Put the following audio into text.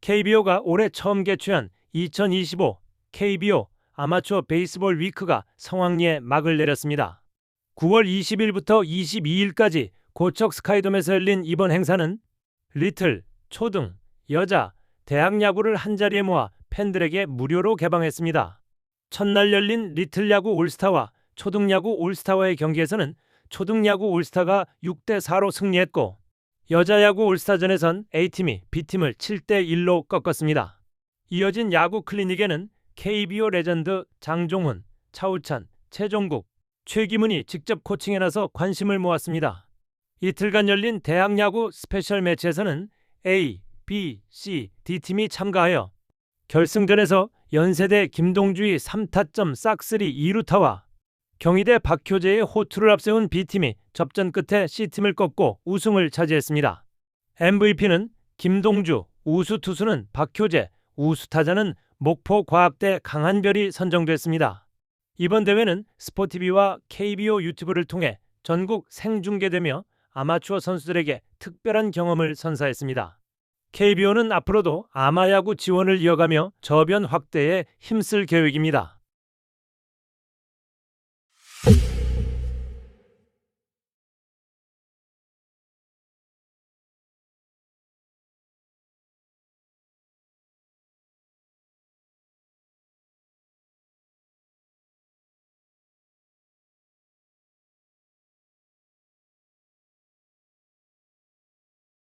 KBO가 올해 처음 개최한 2025 KBO 아마추어 베이스볼 위크가 성황리에 막을 내렸습니다. 9월 20일부터 22일까지 고척 스카이돔에서 열린 이번 행사는 리틀, 초등, 여자, 대학 야구를 한자리에 모아 팬들에게 무료로 개방했습니다. 첫날 열린 리틀 야구 올스타와 초등 야구 올스타와의 경기에서는 초등 야구 올스타가 6대 4로 승리했고 여자 야구 올스타전에선 A팀이 B팀을 7대 1로 꺾었습니다. 이어진 야구 클리닉에는 KBO 레전드 장종훈, 차우찬, 최종국, 최기문이 직접 코칭에 나서 관심을 모았습니다. 이틀간 열린 대학 야구 스페셜 매치에서는 A, B, C, D팀이 참가하여 결승전에서 연세대 김동주의 3타점 싹쓸이 2루타와 경희대 박효재의 호투를 앞세운 B팀이 접전 끝에 C팀을 꺾고 우승을 차지했습니다. MVP는 김동주, 우수 투수는 박효재, 우수 타자는 목포과학대 강한별이 선정됐습니다. 이번 대회는 스포티비와 KBO 유튜브를 통해 전국 생중계되며 아마추어 선수들에게 특별한 경험을 선사했습니다. KBO는 앞으로도 아마야구 지원을 이어가며 저변 확대에 힘쓸 계획입니다. Thank you